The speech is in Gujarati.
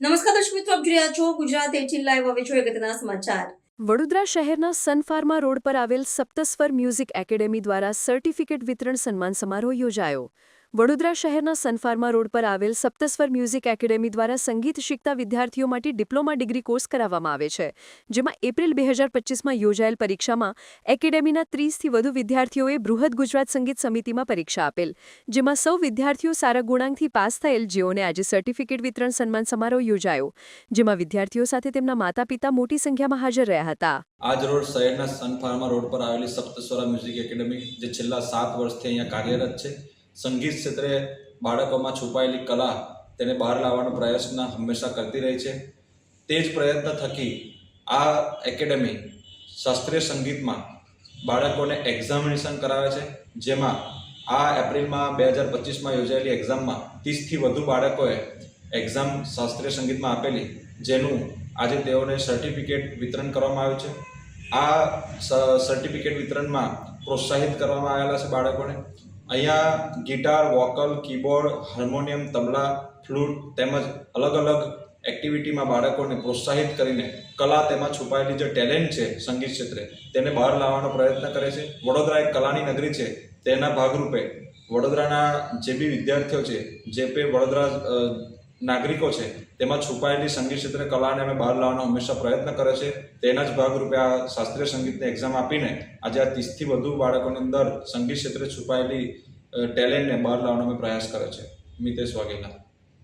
જોઈ રહ્યા છો ગુજરાત એટીન લાઈવ હવે જોઈએ અગત્યના સમાચાર. વડોદરા શહેરના સનફાર્મા રોડ પર આવેલ સપ્તસ્વર મ્યુઝિક એકેડેમી દ્વારા સર્ટિફિકેટ વિતરણ સન્માન સમારોહ યોજાયો. વડોદરા શહેરના સનફાર્મા રોડ પર આવેલ સપ્તસ્વર મ્યુઝિક એકેડેમી દ્વારા સંગીત શીખતા વિદ્યાર્થીઓ માટે ડિપ્લોમા ડિગ્રી કોર્સ કરાવવામાં આવે છે, જેમાં એપ્રિલ બે હજાર પચીસમાં યોજાયેલ પરીક્ષામાં એકેડેમીના ત્રીસથી વધુ વિદ્યાર્થીઓએ બૃહદ ગુજરાત સંગીત સમિતિમાં પરીક્ષા આપેલ, જેમાં સૌ વિદ્યાર્થીઓ સારા ગુણાંકથી પાસ થયેલ જેઓને આજે સર્ટિફિકેટ વિતરણ સન્માન સમારોહ યોજાયો, જેમાં વિદ્યાર્થીઓ સાથે તેમના માતા પિતા મોટી સંખ્યામાં હાજર રહ્યા હતા. આજ રોડ શહેરના સનફાર્મા રોડ પર આવેલી સપ્તસ્વરા મ્યુઝિક એકેડેમી, જે છેલ્લા સાત વર્ષથી અહીંયા કાર્યરત છે સંગીત ક્ષેત્રે બાળકોમાં છુપાયેલી કલા તેને બહાર લાવવાનો પ્રયત્ન હંમેશા કરતી રહી છે. તે જ પ્રયત્ન થકી આ એકેડમી શાસ્ત્રીય સંગીતમાં બાળકોને એક્ઝામિનેશન કરાવે છે. જેમાં આ એપ્રિલમાં બે હજાર પચીસમાં યોજાયેલી એક્ઝામમાં ત્રીસથી વધુ બાળકોએ એક્ઝામ શાસ્ત્રીય સંગીતમાં આપેલી, જેનું આજે તેઓને સર્ટિફિકેટ વિતરણ કરવામાં આવ્યું છે. આ સર્ટિફિકેટ વિતરણમાં પ્રોત્સાહિત કરવામાં આવેલા છે બાળકોને. અહીંયા guitar, vocal, keyboard, harmonium, tabla, flute તેમજ અલગ અલગ એક્ટિવિટીમાં બાળકોને પ્રોત્સાહિત કરીને કલા તેમાં છુપાયેલી જે ટેલેન્ટ છે સંગીત ક્ષેત્રે, તેને બહાર લાવવાનો પ્રયત્ન કરે છે. વડોદરા એક કલાની નગરી છે, તેના ભાગરૂપે વડોદરાના જે બી વિદ્યાર્થીઓ છે, જે પે વડોદરા નાગરિકો છે, તેમાં છુપાયેલી સંગીત ક્ષેત્રે કલાને અમે બહાર લાવવાનો હંમેશા પ્રયત્ન કરે છે. તેના જ ભાગરૂપે આ શાસ્ત્રીય સંગીતની એક્ઝામ આપીને આજે આ ત્રીસથી વધુ બાળકોની અંદર સંગીત ક્ષેત્રે છુપાયેલી ટેલેન્ટને બહાર લાવવાનો અમે પ્રયાસ કરે છે. મિતેશ વાઘેલા.